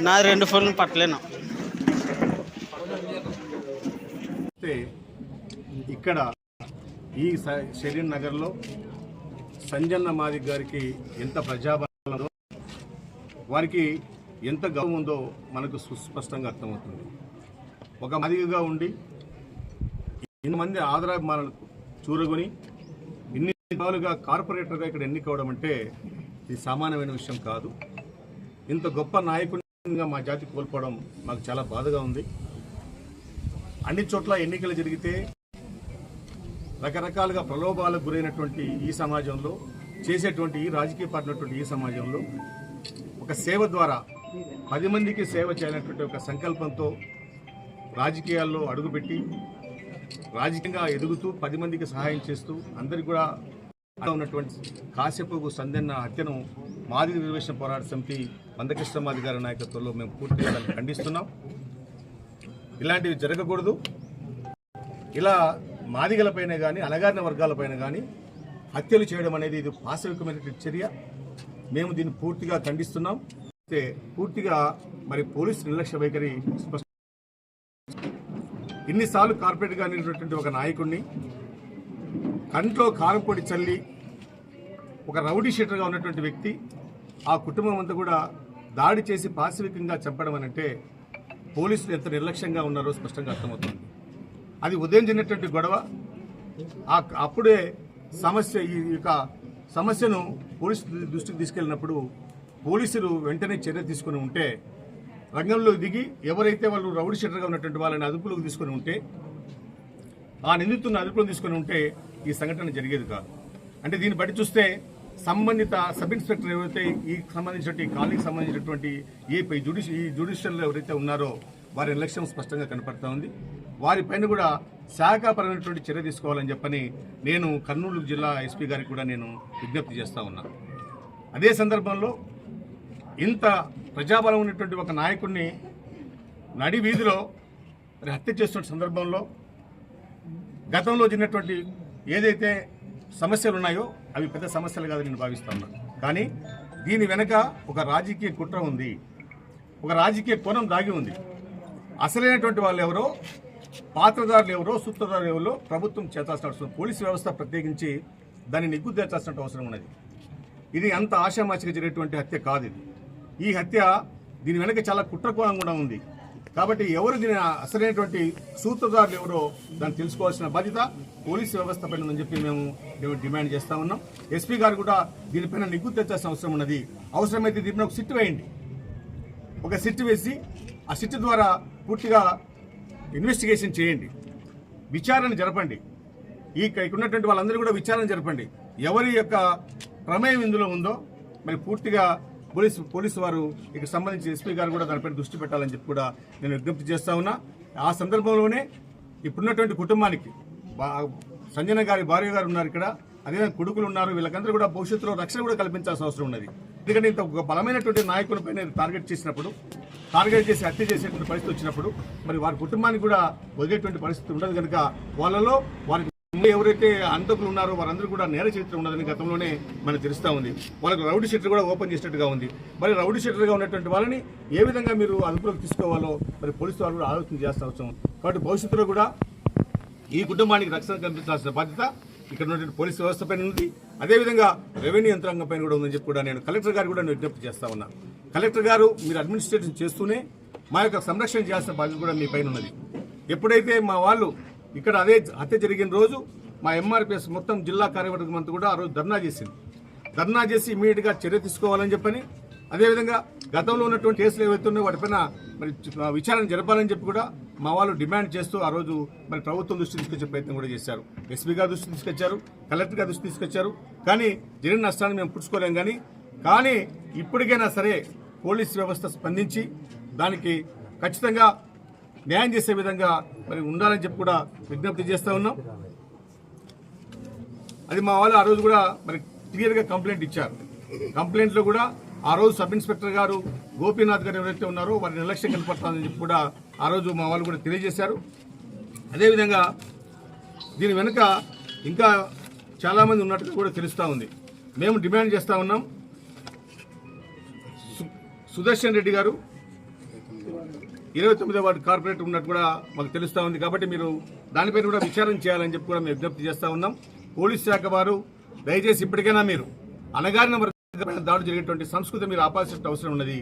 నా రెండు ఫోన్లు పట్టలేను. అయితే ఇక్కడ ఈ స- షరీన్ నగర్లో సంజన్న మాదిక్ గారికి ఎంత ప్రజాబలం వారికి ఎంత గౌరవం ఉందో మనకు సుస్పష్టంగా అర్థమవుతుంది. ఒక మాదిగగా ఉండి ఇంతమంది ఆదరాభిమానులు చూరగొని ఇన్ని విధాలుగా కార్పొరేటర్గా ఇక్కడ ఎన్నికవడం అంటే ఇది సామాన్యమైన విషయం కాదు. ఇంత గొప్ప నాయకునిగా మా జాతి కోల్పోవడం మాకు చాలా బాధగా ఉంది. అన్ని చోట్ల ఎన్నికలు జరిగితే రకరకాలుగా ప్రలోభాలకు గురైనటువంటి ఈ సమాజంలో చేసేటువంటి ఈ రాజకీయ పార్టీ ఈ సమాజంలో ఒక సేవ ద్వారా పది మందికి సేవ చేయాలనేటువంటి ఒక సంకల్పంతో రాజకీయాల్లో అడుగుపెట్టి రాజకీయంగా ఎదుగుతూ పది మందికి సహాయం చేస్తూ అందరికి కూడా ఉన్నటువంటి కాశ్యపు సందన్న హత్యను మాది రిజర్వేషన్ పోరాట సమితి మందకృష్ణమాది గారి నాయకత్వంలో మేము పూర్తిగా ఖండిస్తున్నాం. ఇలాంటివి జరగకూడదు. ఇలా మాదిగలపైన కానీ అణగారిన వర్గాలపైన కానీ హత్యలు చేయడం అనేది ఇది పాశవికమైనటువంటి చర్య. మేము దీన్ని పూర్తిగా ఖండిస్తున్నాం. అయితే పూర్తిగా మరి పోలీసు నిర్లక్ష్య వైఖరి స్పష్ట ఇన్నిసార్లు కార్పొరేట్గా నిలిచినటువంటి ఒక నాయకుడిని కంట్లో కారంపొడి చల్లి ఒక రౌడీ షీటర్గా ఉన్నటువంటి వ్యక్తి ఆ కుటుంబం అంతా కూడా దాడి చేసి పాశవికంగా చంపడం అని అంటే పోలీసులు ఎంత నిర్లక్ష్యంగా ఉన్నారో స్పష్టంగా అర్థమవుతుంది. అది ఉదయం జరిగినటువంటి గొడవ. అప్పుడే సమస్య ఈ యొక్క సమస్యను పోలీసు దృష్టికి తీసుకెళ్ళినప్పుడు పోలీసులు వెంటనే చర్య తీసుకుని ఉంటే రంగంలో దిగి ఎవరైతే వాళ్ళు రౌడీ షీటర్గా ఉన్నటువంటి వాళ్ళని అదుపులోకి తీసుకుని ఉంటే ఆ నిందితులను అదుపులో తీసుకుని ఉంటే ఈ సంఘటన జరిగేది కాదు. అంటే దీన్ని బట్టి చూస్తే సంబంధిత సబ్ ఇన్స్పెక్టర్ ఎవరైతే ఈ సంబంధించినటువంటి కాలనీకి సంబంధించినటువంటి ఏ జుడిషి ఈ జుడిషియల్ ఎవరైతే ఉన్నారో వారి నిర్లక్ష్యం స్పష్టంగా కనపడతా ఉంది. వారిపైన కూడా శాఖాపరమైనటువంటి చర్య తీసుకోవాలని చెప్పని నేను కర్నూలు జిల్లా ఎస్పీ గారికి కూడా నేను విజ్ఞప్తి చేస్తూ ఉన్నాను అదే సందర్భంలో ఇంత ప్రజాబలం ఉన్నటువంటి ఒక నాయకుడిని నడి వీధిలో హత్య చేస్తున్న సందర్భంలో గతంలో జరిగినటువంటి ఏదైతే సమస్యలు ఉన్నాయో అవి పెద్ద సమస్యలు కాదని నేను భావిస్తాను కానీ దీని వెనక ఒక రాజకీయ కుట్ర ఉంది. ఒక రాజకీయ కోణం దాగి ఉంది. అసలైనటువంటి వాళ్ళు ఎవరో పాత్రదారులు ఎవరో సూత్రధారులు ఎవరో ప్రభుత్వం చేతాల్సిన అవసరం పోలీసు వ్యవస్థ ప్రత్యేకించి దాన్ని నిగ్గుదేర్చాల్సిన అవసరం ఉన్నది. ఇది అంత ఆశామాచిగా జరిగేటువంటి హత్య కాదు ఇది. ఈ హత్య దీని వెనక చాలా కుట్రకోణం కూడా ఉంది. కాబట్టి ఎవరు దీని అసలైనటువంటి సూత్రధారులు ఎవరో దాన్ని తెలుసుకోవాల్సిన బాధ్యత పోలీసు వ్యవస్థ పైన ఉందని చెప్పి మేము డిమాండ్ చేస్తా ఉన్నాం. ఎస్పీ గారు కూడా దీనిపైన నిగ్గు తెచ్చాల్సిన అవసరం ఉన్నది. అవసరమైతే దీనిపైన ఒక సిట్ వేయండి. ఒక సిట్ వేసి ఆ సిట్ ద్వారా పూర్తిగా ఇన్వెస్టిగేషన్ చేయండి. విచారణ జరపండి. ఈ ఇక్కడ ఉన్నటువంటి వాళ్ళందరూ కూడా విచారణ జరపండి. ఎవరి యొక్క ప్రమేయం ఇందులో ఉందో మరి పూర్తిగా పోలీసు పోలీసు వారు ఇక సంబంధించి ఎస్పీ గారు కూడా దానిపైన దృష్టి పెట్టాలని చెప్పి కూడా నేను విజ్ఞప్తి చేస్తా ఉన్నా. ఆ సందర్భంలోనే ఇప్పుడున్నటువంటి కుటుంబానికి బా- సంజన గారి భార్య గారు ఉన్నారు ఇక్కడ. అదేవిధంగా కొడుకులు ఉన్నారు. వీళ్ళకందరూ కూడా భవిష్యత్తులో రక్షణ కూడా కల్పించాల్సిన అవసరం ఉన్నది. ఎందుకంటే ఇంత ఒక బలమైనటువంటి నాయకులపైన టార్గెట్ చేసినప్పుడు టార్గెట్ చేసి హత్య చేసేటువంటి పరిస్థితి వచ్చినప్పుడు మరి వారి కుటుంబానికి కూడా వదిలేటువంటి పరిస్థితి ఉండదు కనుక వాళ్ళలో వారికి ఎవరైతే అంతకులు ఉన్నారో వారందరూ కూడా నేర చరిత్ర ఉన్నదని గతంలోనే మనకు తెలుస్తా ఉంది. వాళ్ళకి రౌడీ షెటర్ కూడా ఓపెన్ చేసినట్టుగా ఉంది. మరి రౌడీ షెటర్గా ఉన్నటువంటి వాళ్ళని ఏ విధంగా మీరు అదుపులోకి తీసుకోవాలో మరి పోలీసు వాళ్ళు కూడా ఆలోచన చేస్తా అవసరం కాబట్టి భవిష్యత్తులో కూడా ఈ కుటుంబానికి రక్షణ కల్పించాల్సిన బాధ్యత ఇక్కడ ఉన్నటువంటి పోలీసు వ్యవస్థ పైన ఉంది. అదేవిధంగా రెవెన్యూ యంత్రాంగం పైన కూడా ఉందని చెప్పి కూడా నేను కలెక్టర్ గారు కూడా నేను విజ్ఞప్తి చేస్తా ఉన్నా. కలెక్టర్ గారు మీరు అడ్మినిస్ట్రేషన్ చేస్తూనే మా యొక్క సంరక్షణ చేయాల్సిన బాధ్యత కూడా మీ పైన ఉన్నది. ఎప్పుడైతే మా వాళ్ళు ఇక్కడ అదే హత్య జరిగిన రోజు మా ఎంఆర్పిఎస్ మొత్తం జిల్లా కార్యవర్గం అంతా కూడా ఆ రోజు ధర్నా చేసింది. ధర్నా చేసి ఇమీడియట్గా చర్య తీసుకోవాలని చెప్పని అదేవిధంగా గతంలో ఉన్నటువంటి కేసులు ఏవైతున్నాయో వాటిపైన మరి విచారణ జరపాలని చెప్పి కూడా మా వాళ్ళు డిమాండ్ చేస్తూ ఆ రోజు మరి ప్రభుత్వం దృష్టి తీసుకొచ్చే ప్రయత్నం కూడా చేశారు. ఎస్పీ గారు దృష్టి తీసుకొచ్చారు కలెక్టర్ గారు దృష్టి తీసుకొచ్చారు. కానీ జరిగిన నష్టాన్ని మేము పుచ్చుకోలేం కానీ కానీ ఇప్పటికైనా సరే పోలీస్ వ్యవస్థ స్పందించి దానికి ఖచ్చితంగా న్యాయం చేసే విధంగా మరి ఉండాలని చెప్పి కూడా విజ్ఞప్తి చేస్తూ ఉన్నాం. అది మా వాళ్ళు ఆ రోజు కూడా మరి క్లియర్గా కంప్లైంట్ ఇచ్చారు. కంప్లైంట్లో కూడా ఆ రోజు సబ్ ఇన్స్పెక్టర్ గారు గోపీనాథ్ గారు ఎవరైతే ఉన్నారో వారి నిర్లక్ష్యం కనపడుతుందని చెప్పి కూడా ఆ రోజు మా వాళ్ళు కూడా తెలియజేశారు. అదేవిధంగా దీని వెనుక ఇంకా చాలామంది ఉన్నట్టుగా కూడా తెలుస్తూ ఉంది. మేము డిమాండ్ చేస్తూ ఉన్నాం. సు- సుదర్శన్ రెడ్డి గారు ఇరవై తొమ్మిదో వార్డు కార్పొరేటర్ ఉన్నట్టు కూడా మాకు తెలుస్తూ ఉంది కాబట్టి మీరు దానిపైన కూడా విచారణ చేయాలని చెప్పి కూడా మేము విజ్ఞప్తి చేస్తూ ఉన్నాం. పోలీస్ శాఖ వారు దయచేసి ఇప్పటికైనా మీరు అనగారిన వర్గమైన దాడులు జరిగేటువంటి సంస్కృతి మీరు ఆపాల్సిన అవసరం ఉన్నది.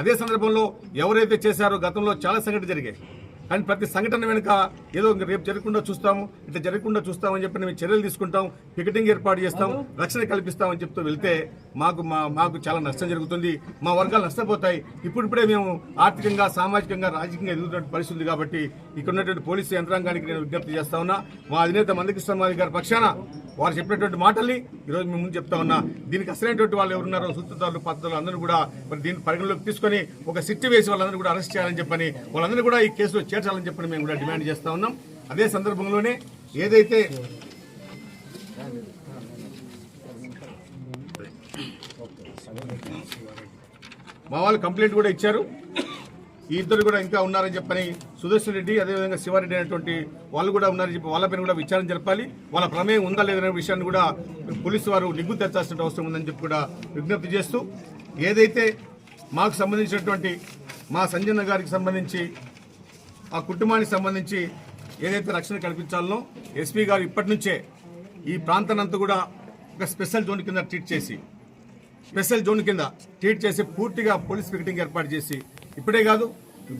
అదే సందర్భంలో ఎవరైతే చేశారో గతంలో చాలా సంఘటన జరిగాయి. కానీ ప్రతి సంఘటన వెనుక ఏదో ఇంక రేపు జరగకుండా చూస్తాము ఇట్లా జరగకుండా చూస్తామని చెప్పి మేము చర్యలు తీసుకుంటాం పికెటింగ్ ఏర్పాటు చేస్తాం రక్షణ కల్పిస్తామని చెప్తూ వెళ్తే మాకు మా మాకు చాలా నష్టం జరుగుతుంది. మా వర్గాలు నష్టపోతాయి. ఇప్పుడిప్పుడే మేము ఆర్థికంగా సామాజికంగా రాజకీయంగా ఎదుగుతున్న పరిస్థితి ఉంది కాబట్టి ఇక్కడ ఉన్నటువంటి పోలీసు యంత్రాంగానికి నేను విజ్ఞప్తి చేస్తా ఉన్నా. మా అధినేత మందకృష్ణ మాది గారి పక్షాన వారు చెప్పినటువంటి మాటల్ని ఈరోజు మేము ముందు చెప్తా ఉన్నా. దీనికి అసలైనటువంటి వాళ్ళు ఎవరున్నారో సూత్రధారులు పద్ధతులు అందరూ కూడా మరి దీన్ని పరిగణలోకి తీసుకొని ఒక సిట్టి వేసి వాళ్ళందరూ కూడా అరెస్ట్ చేయాలని చెప్పని వాళ్ళందరూ కూడా ఈ కేసులో చేర్చాలని చెప్పని మేము కూడా డిమాండ్ చేస్తా ఉన్నాం. అదే సందర్భంలోనే ఏదైతే మా వాళ్ళు కంప్లైంట్ కూడా ఇచ్చారు. ఈ ఇద్దరు కూడా ఇంకా ఉన్నారని చెప్పని సుదర్శన్ రెడ్డి అదేవిధంగా శివారెడ్డి అనేటువంటి వాళ్ళు కూడా ఉన్నారని చెప్పి వాళ్ళ పైన కూడా విచారణ జరపాలి. వాళ్ళ ప్రమేయం ఉందా లేదనే విషయాన్ని కూడా పోలీసు వారు నిగ్గు తెచ్చాల్సిన అవసరం ఉందని చెప్పి కూడా విజ్ఞప్తి చేస్తూ ఏదైతే మాకు సంబంధించినటువంటి మా సంజయ్ గారికి సంబంధించి ఆ కుటుంబానికి సంబంధించి ఏదైతే రక్షణ కల్పించాలనో ఎస్పీ గారు ఇప్పటి నుంచే ఈ ప్రాంతానంతా కూడా ఒక స్పెషల్ జోన్ కింద ట్రీట్ చేసి స్పెషల్ జోన్ కింద ట్రీట్ చేసి పూర్తిగా పోలీస్ పికెటింగ్ ఏర్పాటు చేసి ఇప్పుడే కాదు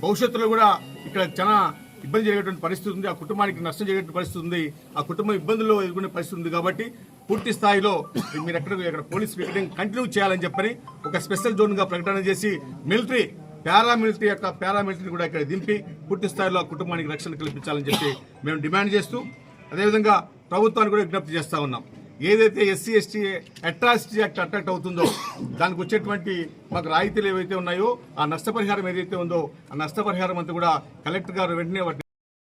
భవిష్యత్తులో కూడా ఇక్కడ చాలా ఇబ్బంది జరిగేటువంటి పరిస్థితి ఉంది ఆ కుటుంబానికి నష్టం జరిగేటువంటి పరిస్థితి ఉంది ఆ కుటుంబం ఇబ్బందుల్లో ఎదుర్కొనే పరిస్థితి ఉంది కాబట్టి పూర్తి స్థాయిలో మీరు ఎక్కడ ఇక్కడ పోలీస్ పికెటింగ్ కంటిన్యూ చేయాలని చెప్పని ఒక స్పెషల్ జోన్గా ప్రకటన చేసి మిలిటరీ పారామిలిటరీ యొక్క పారామిలిటరీని కూడా ఇక్కడ దింపి పూర్తి స్థాయిలో కుటుంబానికి రక్షణ కల్పించాలని చెప్పి మేము డిమాండ్ చేస్తూ అదేవిధంగా ప్రభుత్వాన్ని కూడా విజ్ఞప్తి చేస్తూ ఉన్నాం. ఏదైతే SC ST atrocity act attract అవుతుందో దానికి వచ్చేటువంటి మాకు రాయితీలు ఏవైతే ఉన్నాయో ఆ నష్టపరిహారం ఏదైతే ఉందో ఆ నష్టపరిహారం అంతా కూడా కలెక్టర్ గారు వెంటనే వాటిని